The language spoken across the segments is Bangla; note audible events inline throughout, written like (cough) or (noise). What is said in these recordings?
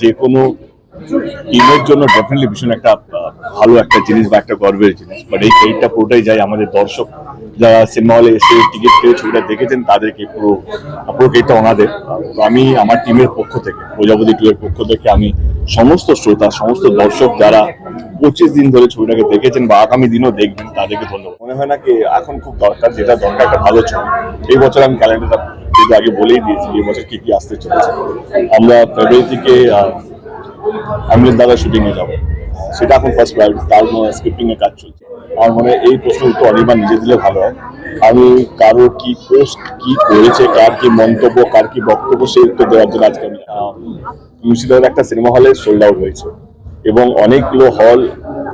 যে কোনো টিমের জন্য ডেফিনেটলি ভীষণ একটা ভালো একটা জিনিস বা একটা গর্বের জিনিস। বাট এই ক্রেডিটটা পুরোটাই যায় আমাদের দর্শক যারা সিনেমা হলে এসে টিকিট পেয়ে ছবিটা দেখেছেন, তাদেরকে পুরো পুরো ক্রেডিটটা ওনাদের। আমি আমার টিমের পক্ষ থেকে, প্রজাপতি টুয়ের পক্ষ থেকে আমি সমস্ত শ্রোতা, সমস্ত দর্শক যারা পঁচিশ দিন ধরে ছবিটাকে দেখেছেন বা আগামী দিনও দেখবেন, তাদেরকে ধন্যবাদ। মনে হয় না কি এখন খুব দরকার, যেটা দরকার একটা ভালো ছবি। এই বছর আমি ক্যালেন্ডারটা কিন্তু আগে বলেই দিয়েছি এই বছর কি কি আসতে চলেছে। আমরা ফেব্রুয়ারি থেকে আমলের দাদা শুটিং এ যাব। সেটা এখন ফার্স্ট প্রায়োরিটি তার স্ক্রিপ্টিং এর কাজ চলছে। আমার মনে হয় এই প্রশ্ন উত্তর অনির্বাণ নিজে দিলে ভালো হয়। আমি কারও কি পোস্ট কি করেছে কার কি মন্তব্য কার কি বক্তব্য সেই উত্তর দেওয়ার জন্য আজকে আমি আহ, মুর্শিদাবাদের একটা সিনেমা হলে সোল্ড আউট হয়েছে। এবং অনেকগুলো হল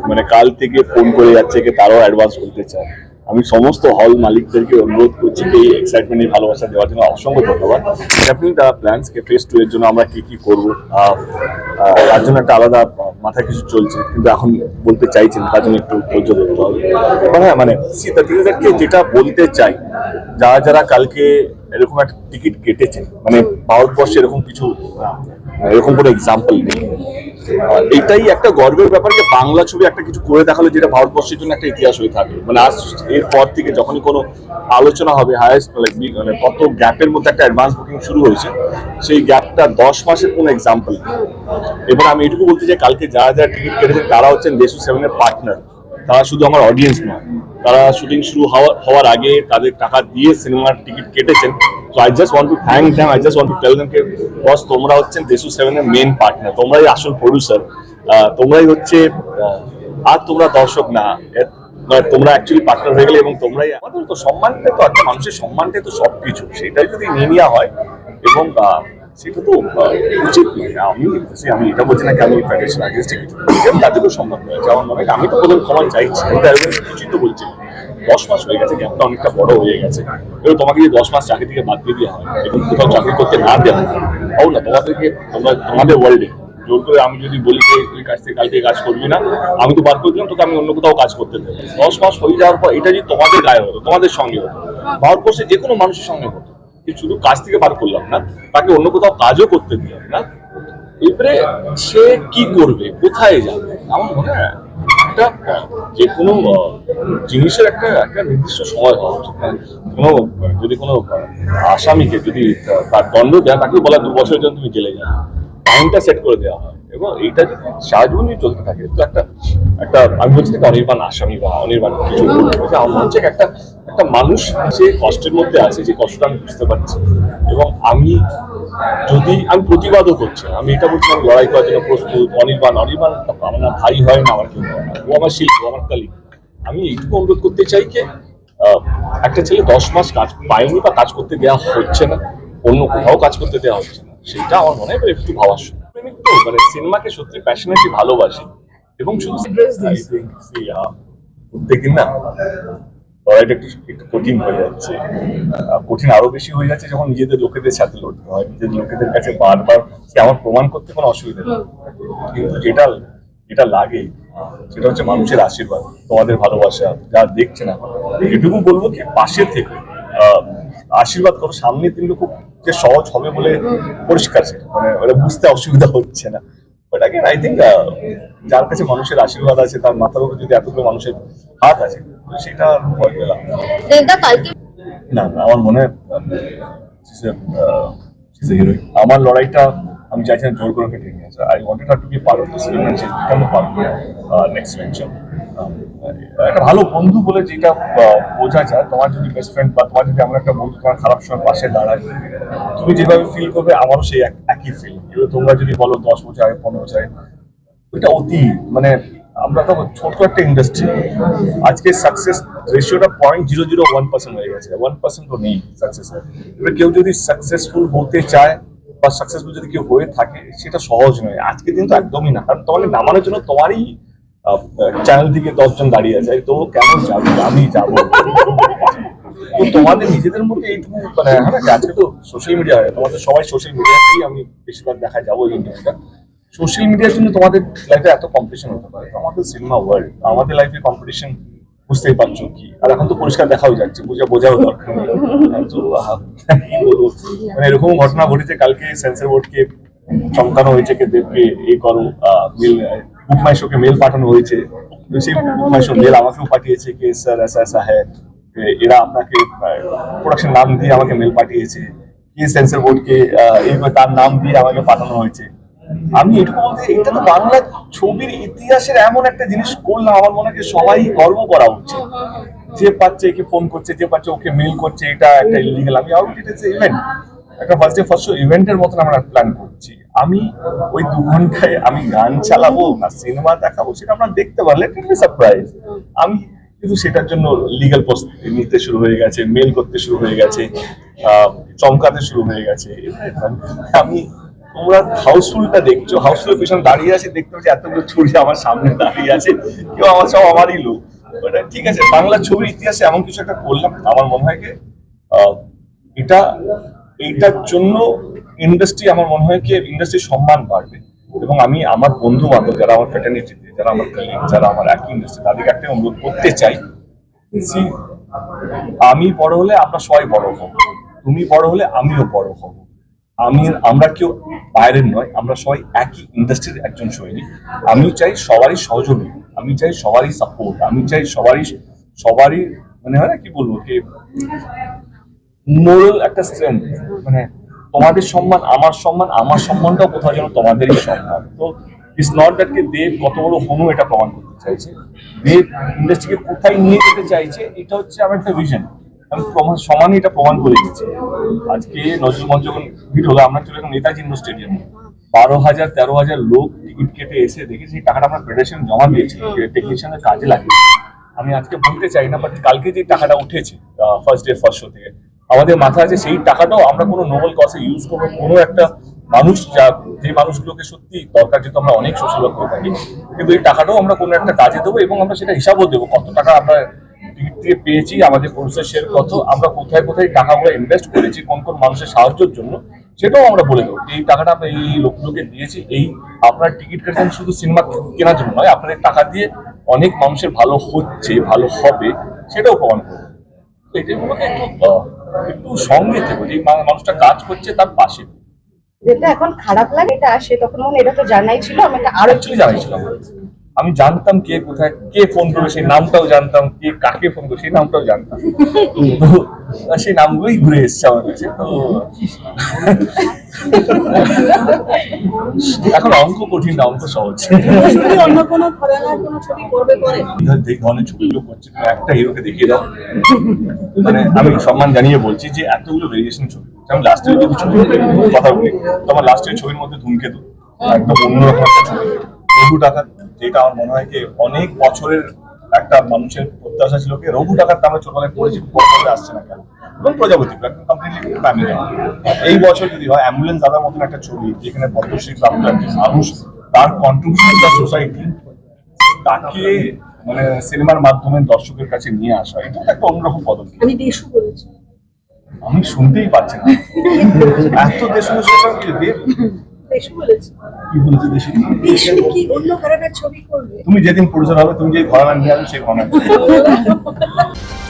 মানে কাল থেকে ফোন করে যাচ্ছে যে তারাও অ্যাডভান্স করতে চায়। আমি সমস্ত হল মালিকদেরকে অনুরোধ করছি এই এক্সাইটমেন্ট এই ভালোবাসা দেওয়ার জন্য অসংখ্য ধন্যবাদ। আপনি তারা প্ল্যান্স কে ফেস টু এর জন্য আমরা কি কি করব তার জন্য একটা আলাদা মাথায় কিছু চলছে, কিন্তু এখন বলতে চাইছেন, তার জন্য একটু ধৈর্য ধরতে হবে। হ্যাঁ মানে সীতা তিরিদারকে যেটা বলতে চাই যারা যারা কালকে এরকম একটা টিকিট কেটেছে মানে ভারতবর্ষে এরকম কিছু এরকম কোনো এক্সাম্পল নেই। এটাই একটা গর্বের ব্যাপার যে বাংলা ছবি একটা কিছু করে দেখাল যেটা ভারতবর্ষের জন্য একটা ইতিহাস হয়ে থাকে। মানে আজ এরপর থেকে যখনই কোনো আলোচনা হবে হায়েস্ট মানে কত গ্যাপের মধ্যে একটা অ্যাডভান্স বুকিং শুরু হয়েছে, সেই গ্যাপটা দশ মাসের কোনো এক্সাম্পল এবার আমি এটুকু বলতে চাই, কালকে যারা যারা টিকিট কেটেছেন, তারা হচ্ছেন দেশু সেভেনের পার্টনার তারা শুধু আমার অডিয়েন্স নয়, তারা শুটিং শুরু হওয়ার হওয়ার আগে তাদের টাকা দিয়ে সিনেমার টিকিট কেটেছেন। তো I just want to thank them I just want to tell দেমকে boss তোমরা হচ্ছেন দেশু সেভেনের মেন পার্টনার তোমরাই আসল প্রডিউসার তোমরাই হচ্ছে আর তোমরা দর্শক না। তোমরা অ্যাকচুয়ালি পার্টনার হয়ে গেলে এবং তোমরাই আমাদের তো সম্মানটা তো একটা মানুষের সম্মানটা তো সবকিছু। সেটাই যদি নিয়ে নেওয়া হয় এবং সেটা তো উচিত নয়। আমি আমি এটা বলছি না কি আমি ফেডারেশন আগেস্টে কিছু সম্মান নয় যেমন মনে আমি তো প্রথম ক্ষমা চাইছি। আমি তো উচিত বলছি। দশ মাস হয়ে গেছে, গ্যাপটা অনেকটা বড় হয়ে গেছে। এবার তোমাকে যদি দশ মাস চাকরি থেকে বাদ দিয়ে দেওয়া হয় এবং কোথাও চাকরি করতে না দেওয়া হয়, হও না, তোমাদেরকে, তোমরা, তোমাদের ওয়ার্ল্ডে জোর করে আমি যদি বলি যে, তুই কাজ থেকে কালকে কাজ করবি না, আমি তো বার করে দিলাম তোকে আমি অন্য কোথাও কাজ করতে দেবো। দশ মাস হয়ে যাওয়ার পর এটা যদি তোমাদের গায়ে হতো, তোমাদের সঙ্গে হতো, ভারতবর্ষে যে কোনো মানুষের সঙ্গে হতো, যে শুধু কাজ থেকে বার করলাম না, তাকে অন্য কোথাও কাজও করতে দিলাম না, এবারে সে কি করবে, কোথায় যাবে? আমার মনে হয় একটা, যে কোনো জিনিসের একটা একটা নির্দিষ্ট সময় হওয়া উচিত। মানে কোনো, যদি কোনো আসামিকে যদি তার দণ্ড দেয়, তাকে বলা দু বছরের জন্য তুমি জেলে যাও। টাইমটা সেট করে দেওয়া হয়। এবং এইটা যদি সারাজীবনই চলতে থাকে তো একটা একটা, আমি বলছি অনির্বাণ আসামি বা অনির্বাণ কিছু। আমার হচ্ছে একটা একটা মানুষ যে কষ্টের মধ্যে আছে যে কষ্টটা আমি বুঝতে পারছি। এবং আমি যদি আমি প্রতিবাদও করছি আমি এটা বলছি আমি লড়াই করার জন্য প্রস্তুত অনির্বাণ অনির্বাণ আমার না ভাই হয় না আমার কেউ ও আমার শিল্পী আমার কালিক আমি এইটুকু অনুরোধ করতে চাই যে একটা ছেলে দশ মাস কাজ পায়নি বা কাজ করতে দেওয়া হচ্ছে না অন্য কোথাও কাজ করতে দেওয়া হচ্ছে না সেটা আমার মনে হয় একটু ভাবার সময় তো মানে সিনেমাকে সত্যি প্যাশনেটলি ভালোবাসি। এবং শুধু প্রত্যেকদিন না লড়াইটা একটু একটু কঠিন হয়ে যাচ্ছে। কঠিন আরও বেশি হয়ে যাচ্ছে যখন নিজেদের লোকেদের সাথে লড়তে হয়। নিজেদের লোকেদের কাছে বারবার আমার প্রমাণ করতে কোনো অসুবিধা নেই? কিন্তু যেটা যেটা লাগে, সেটা হচ্ছে মানুষের আশীর্বাদ, তোমাদের ভালোবাসা, যা দেখছে না এটুকু বলব কি, পাশে থেকে আশীর্বাদ করো সামনে দিনগুলো খুব যে সহজ হবে বলে পরিষ্কার মানে ওটা বুঝতে অসুবিধা হচ্ছে না। বাট আগেন আই থিঙ্ক যার কাছে মানুষের আশীর্বাদ আছে তার মাথার উপর যদি এতগুলো মানুষের হাত আছে সেটা ভয় পেলাম। না না আমার মনে হয় uh, আমার লড়াইটা আমি চাইছি না জোর করে কেটে নিয়েছে I wanted to be part of this film become part of next venture একটা ভালো বন্ধু বলে যেটা uh, বোঝা যায় তোমার যদি বেস্ট ফ্রেন্ড বা তোমার যদি আমার একটা বন্ধু তোমার খারাপ সময় পাশে দাঁড়ায় তুমি যেভাবে ফিল করবে, আমারও সেই একই ফিল এবার তোমরা যদি বলো দশ বছর আগে, পনেরো বছর ওইটা অতি মানে আমরা তো ছোট একটা ইন্ডাস্ট্রি আজকে সাকসেস রেশিওটা point zero zero one percent হয়ে গেছে। ওয়ান পার্সেন্ট তো নেই সাকসেস এবার কেউ যদি সাকসেসফুল হতে চায় বা সাকসেসফুল যদি কেউ হয়ে থাকে, সেটা সহজ নয়। আজকে দিন তো একদমই না। কারণ তোমাকে নামানোর জন্য তোমারই চ্যানেল থেকে দশজন দাঁড়িয়ে আছে। তো কেন যাবে? আমি যাব। তোমাদের নিজেদের মধ্যে এইটুকু মানে হ্যাঁ আজকে তো সোশ্যাল মিডিয়া তোমাদের সবাই সোশ্যাল মিডিয়াতেই আমি বেশিরভাগ দেখা যাব এই ইন্টারভিউটা সোশ্যাল মিডিয়ার জন্য তোমাদের লাইফে এত কম্পিটিশন হতে পারে। আমাদের সিনেমা ওয়ার্ল্ড আমাদের লাইফে কম্পিটিশন বুঝতেই পারছ কি? আর এখন তো পরিষ্কার দেখাও যাচ্ছে, বোঝা বোঝাও দরকার। তো? মানে এরকম ঘটনা ঘটেছে, কালকে সেন্সর বোর্ডকে চমকানো হয়েছে, কে দেবকে এই করো মেল বুকমাই শোকে মেল পাঠানো হয়েছে। তো সেই বুকমাই শো মেল আমাকেও পাঠিয়েছে কি স্যার এসা এসা হ্যাঁ এরা আপনাকে প্রোডাকশন নাম দিয়ে আমাকে মেল পাঠিয়েছে। কি সেন্সর বোর্ডকে তার নাম দিয়ে আমাকে পাঠানো হয়েছে। আমি এটুকু বলতে এটা তো বাংলা ছবির ইতিহাসের এমন একটা জিনিস করলাম আমার মনে হয় সবাই গর্ব করা উচিত। যে পাচ্ছে একে ফোন করছে যে পাচ্ছে ওকে মেল করছে এটা একটা ইলিগাল আমি আউট ইট ইভেন্ট একটা ফার্স্ট ডে ফার্স্ট ইভেন্টের মতন আমরা প্ল্যান করি। আমি ওই দু ঘন্টায় আমি গান চালাবো না সিনেমা দেখাবো সেটা আপনারা দেখতে পারলে সারপ্রাইজ আমি কিন্তু সেটার জন্য লিগাল প্রস্তুতি নিতে শুরু হয়ে গেছে মেল করতে শুরু হয়ে গেছে চমকাতে শুরু হয়ে গেছে। আমি তোমরা হাউসফুলটা দেখছ হাউসফুলের পিছনে দাঁড়িয়ে আছে দেখতে পাচ্ছি এতগুলো ছবি আমার সামনে দাঁড়িয়ে আছে কেউ আমার সব আমারই লোক। But, ঠিক আছে বাংলা ছবির ইতিহাসে এমন কিছু একটা করলাম আমার মনে হয় এটা এইটার জন্য ইন্ডাস্ট্রি আমার মনে হয় কি ইন্ডাস্ট্রির সম্মান বাড়বে। এবং আমি আমার বন্ধু বান্ধব যারা আমার ফ্যাটার্নিটিতে যারা আমার কলিগ যারা আমার একই ইন্ডাস্ট্রি তাদেরকে একটা অনুরোধ করতে চাই আমি বড় হলে আমরা সবাই বড় হব। তুমি বড় হলে আমিও বড় হব। আমি, আমরা কেউ বাইরের নয়, আমরা সবাই একই ইন্ডাস্ট্রির একজন সৈনিক। আমি চাই সবারই সহযোগী, আমি চাই সবারই সাপোর্ট আমি চাই সবারই সবারই মানে হয় না কি বলব, কি মোরাল একটা স্ট্রেংথ মানে তোমাদের সম্মান, আমার সম্মান, আমার সম্মানটাও কোথাও যেন তোমাদেরই সম্মান। তো ইটস নট দ্যাট কে দেব কত বড় হনু এটা প্রমাণ করতে চাইছে। দেব ইন্ডাস্ট্রিকে কোথায় নিয়ে যেতে চাইছে, এটা হচ্ছে আমার একটা ভিশন আমি সমানই এটা প্রমাণ করে দিচ্ছি। আজকে নজরুল মঞ্চ যখন ভিড় হলো, আমরা চলে গেলাম নেতাজি ইন্ডোর স্টেডিয়ামে বারো হাজার, তেরো হাজার লোক টিকিট কেটে এসে দেখেছি টাকাটা আমরা ফেডারেশন জমা দিয়েছি টেকনিশিয়ানের কাজে লাগে আমি আজকে বলতে চাই না বাট কালকে যে টাকাটা উঠেছে ফার্স্ট ডে ফার্স্ট শো থেকে আমাদের মাথায় আছে সেই টাকাটাও আমরা কোনো নোবেল কসে ইউজ করব। কোনো একটা মানুষ যা যে মানুষগুলোকে সত্যি দরকার যেহেতু আমরা অনেক সোশ্যাল ওয়ার্ক করে থাকি কিন্তু এই টাকাটাও আমরা কোনো একটা কাজে দেবো এবং আমরা সেটা হিসাবও দেবো। কত টাকা আমরা টিকিট থেকে পেয়েছি আমাদের প্রসেস শেয়ার কত আমরা কোথায় কোথায় টাকাগুলো ইনভেস্ট করেছি কোন কোন মানুষের সাহায্যের জন্য সেটাও আমরা বলে দেবো। এই টাকাটা আমরা এই লোকগুলোকে দিয়েছি এই আপনার টিকিট কেটেছেন শুধু সিনেমা কেনার জন্য নয় আপনার এই টাকা দিয়ে অনেক মানুষের ভালো হচ্ছে ভালো হবে সেটাও প্রমাণ করব। তো এটাগুলোকে একটু আহ, একটু সঙ্গে থেকো যে মানুষটা কাজ করছে তার পাশে। যেটা এখন খারাপ লাগে এটা সে তখন মনে এটা তো জানাই ছিল আমি এটা আরও জানাই জানাইছিলাম আমি জানতাম কে কোথায় কে ফোন করবে সেই নামটাও জানতাম কে কাকে ফোন করবে সেই নামটাও জানতাম। তো সেই নামগুলোই ঘুরে এসছে আমার কাছে। তো এখন অঙ্ক কঠিন না অঙ্ক সহজ। অন্য কোনো ধরনের কোনো ছবি করবে পরে? যে ধরনের ছবিগুলো করছে তুমি একটা হিরোকে দেখিয়ে দাও। মানে আমি সম্মান জানিয়ে বলছি যে এতগুলো ভেরিয়েশন ছবি আমি লাস্টের যদি ছবি কথা বলি তোমার লাস্টের ছবির মধ্যে ধূমকেতু একদম অন্যরকম একটা ছবি। টাকা যেটা আমার মনে হয় কি অনেক বছরের একটা মানুষের প্রত্যাশা ছিল কি রঘু টাকার আমরা ছোটবেলায় পড়েছি আসছে না কেন? এবং প্রজাপতি কমপ্লিটলি ফ্যামিলি এই বছর যদি হয় অ্যাম্বুলেন্স দাদার মতন একটা ছবি যেখানে পদ্মশ্রী প্রাপ্ত একজন মানুষ তার কন্ট্রিবিউশন দ্য সোসাইটি তাকে মানে সিনেমার মাধ্যমে দর্শকের কাছে নিয়ে আসা এটা একটা অন্যরকম পদক্ষেপ। আমি দেশু বলেছি আমি শুনতেই পাচ্ছি না। (laughs) এত দেশ দেশু বলেছি। কি বলছে দেশে? দেশু কি অন্য ছবি করবে? তুমি যেদিন পুরুষের হবে তুমি যে ঘর নিয়ে আসবে সেই ঘরানা (laughs)